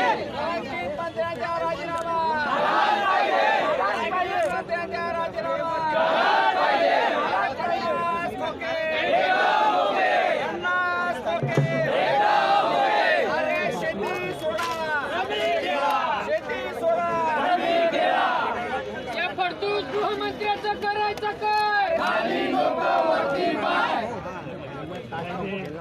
Yeah.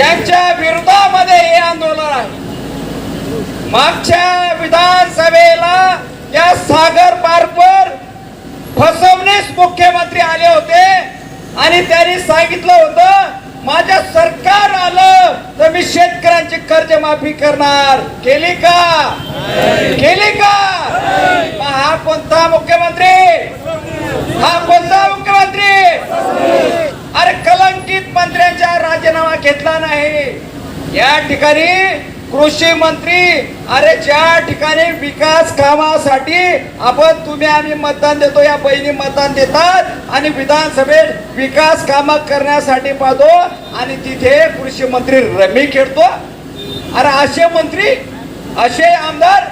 त्यांच्या विरोधामध्ये हे आंदोलन आहे. मागच्या विधानसभेला या सागर पार्कवर फसवणीस मुख्यमंत्री आले होते आणि त्यांनी सांगितलं होतं माझ्या सरकार आलं तर मी शेतकऱ्यांची कर्जमाफी करणार. केली का? केली का? हा कोणता मुख्यमंत्री? हा कोणता मुख्यमंत्री अरे कलंकित मंत्र्यांचा राजीनामा घेतला नाही. या ठिकाणी कृषी मंत्री अरे ज्या ठिकाणी विकास कामासाठी आपण तुम्ही आम्ही मतदान देतो या बहिणी मतदान देतात आणि विधानसभेत विकास काम करण्यासाठी पाहतो आणि तिथे कृषी मंत्री रमी खेळतो. अरे असे मंत्री असे आमदार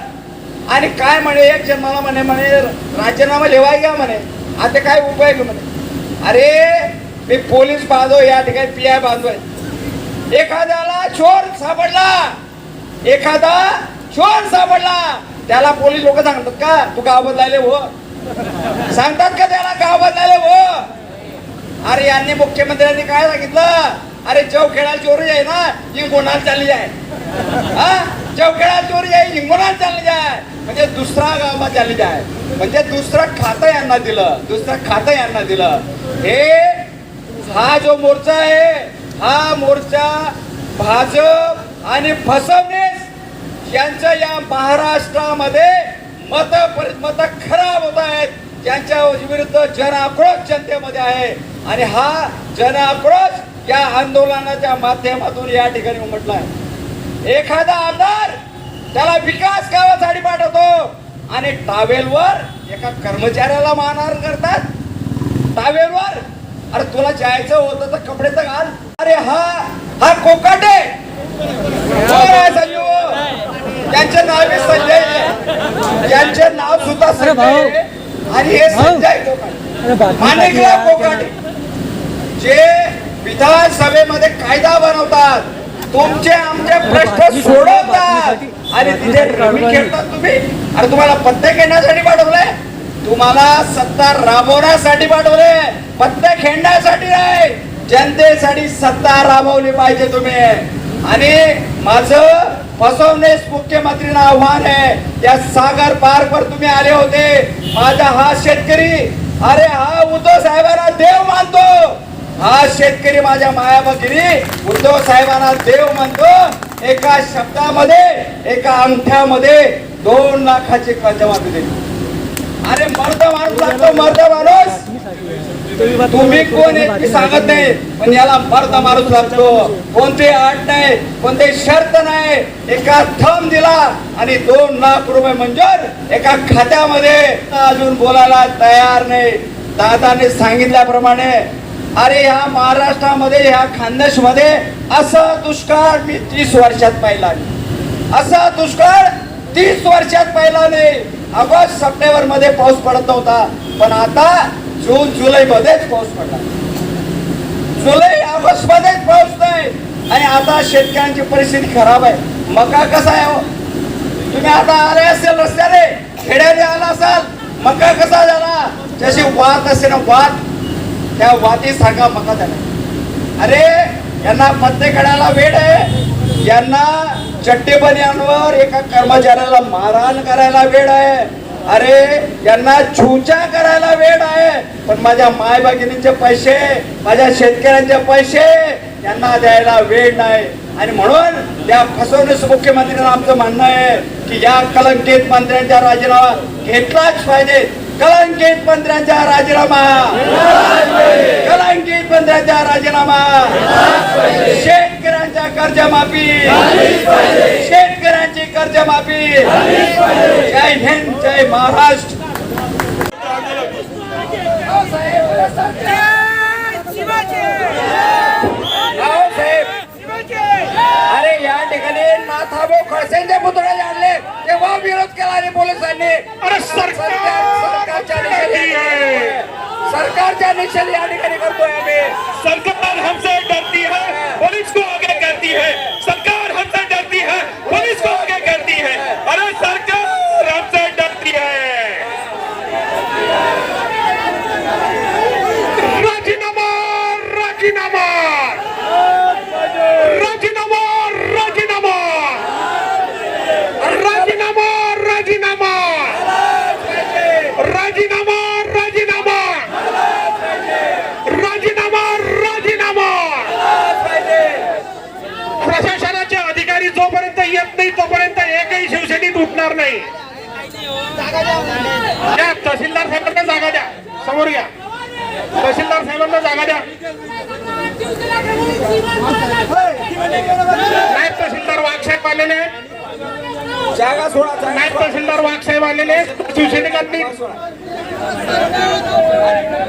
आणि काय म्हणे एक जन्माला म्हणे म्हणे राजीनामा लिवाय घ्या म्हणे. आता काय उपाय म्हणे. अरे मी पोलीस बांधव या ठिकाणी पी आय बांधव आहे. एखाद्याला चोर सापडला एखादा चोर सापडला त्याला पोलीस लोक सांगतात का तू गाव बदलायले हो. सांगतात का त्याला गाव बदलायले हो. अरे यांनी मुख्यमंत्र्यांनी काय सांगितलं? अरे चौखेडा चोरी आहे ना जिंकोणार चालली जाय. हा? चौखेडा चोरी आहे जिंकोणार चालली जाय. म्हणजे दुसरा गावात चालली जाय. म्हणजे दुसरं खातं यांना दिलं दुसरं खातं यांना दिलं. हे हा जो मोर्चा आहे हा मोर्चा भाजप आणि फसवणीस यांच्या या महाराष्ट्रामध्ये मत मत खराब होत आहेत. ज्यांच्या विरुद्ध जन आक्रोश जनतेमध्ये आहे. आणि हा जन आक्रोश या आंदोलनाच्या माध्यमातून या ठिकाणी उमटला आहे एखादा आमदार त्याला विकास कामासाठी पाठवतो आणि टावेलवर एका कर्मचाऱ्याला मानहार करतात. टावेलवर अरे तुला जायचं होतं तर कपडे तर घाल. अरे हा हा कोकाटे त्यांचे नाव संजय त्यांचे नाव सुद्धा संजय. आणि हे संजय कोकाटे. माणिकराव कोकाटे जे विधानसभेमध्ये कायदा बनवतात तुमचे आमचे प्रश्न सोडवतात. आणि तिथे रमी खेळतात तुम्ही. अरे तुम्हाला पत्ते खेळण्यासाठी पाठवलंय. तुम्हाला सत्ता राबवण्यासाठी पाठवले फक्त खेळण्यासाठी नाही जनतेसाठी सत्ता राबवली पाहिजे तुम्ही. आणि माझं फसवणेस मुख्यमंत्रीना आव्हान आहे. या सागर पार्क वर तुम्ही आले होते. माझा हा शेतकरी अरे हा उद्धव साहेबांना देव मानतो. हा शेतकरी माझ्या मायाबगिरी उद्धव साहेबांना देव मानतो. एका शब्दामध्ये एका अंगठ्यामध्ये दोन लाखाची कर्जमाफी दिली अरे मर्द माणूस लागतो मर्द माणूस. तुम्ही कोण आहेत मी सांगत नाही. पण याला मर्द माणूस लागतो. कोणती अट नाही कोणती शर्त नाही. एका थम दिला आणि दोन लाख रुपये मंजूर. एका खात्यामध्ये अजून बोलायला तयार नाही. दादाने सांगितल्याप्रमाणे अरे ह्या महाराष्ट्रामध्ये ह्या खानदेशमध्ये असा दुष्काळ मी तीस वर्षात पाहिला. असा दुष्काळ तीस वर्षात पाहिला नाही. ऑगस्ट सप्टेंबरमध्ये पाऊस पडत नव्हता. पण आता जून जुलैमध्येच पाऊस पडला. जुलै ऑगस्टमध्येच पाऊस नाही. आणि आता शेतकऱ्यांची परिस्थिती खराब आहे. मका कसा आहे हो? तुम्ही आता आले असेल रस्त्याने खेड्याने आला असाल मका कसा झाला? जशी वात असते ना वात. त्या वातीसारखा मका झाला. अरे यांना पत्ते काढायला वेळ आहे. यांना चट्टे बनियांवर एका कर्मचाऱ्याला मारहाण करायला वेळ आहे. अरे यांना छूचा करायला वेळ आहे पण माझ्या माय भगिनीचे पैसे माझ्या शेतकऱ्यांचे पैसे यांना द्यायला वेळ नाही. आणि म्हणून या फसवणूक मुख्यमंत्र्यांना आमचं म्हणणं आहे की या कलंकित मंत्र्यांचा राजीनामा घेतलाच पाहिजे. कलंकित मंत्र्यांचा राजीनामा. कलंकित मंत्र्यांचा राजीनामा. शेतकऱ्यांच्या कर्जमाफी. शेत कर्जमाफी। जय हिंद जय महाराष्ट्र। अरे या ठिकाणी नाथाभाऊ खडसेंचे पुतळे जाणले तेव्हा विरोध केला आणि पोलिसांनी अरे सरकार सरकारच्या सरकारच्या निषेधी या ठिकाणी करतोय आम्ही सरकार हमसे डरती है पुलिस को आगे करती है। उठणार नाही. द्या तहसीलदार साहेबांना जागा द्या. समोर घ्या तहसीलदार साहेबांना जागा द्या. नायब तहसीलदार वाघ साहेब आलेले नायब तहसीलदार वाघ साहेब आलेले शिवसैनिकांनी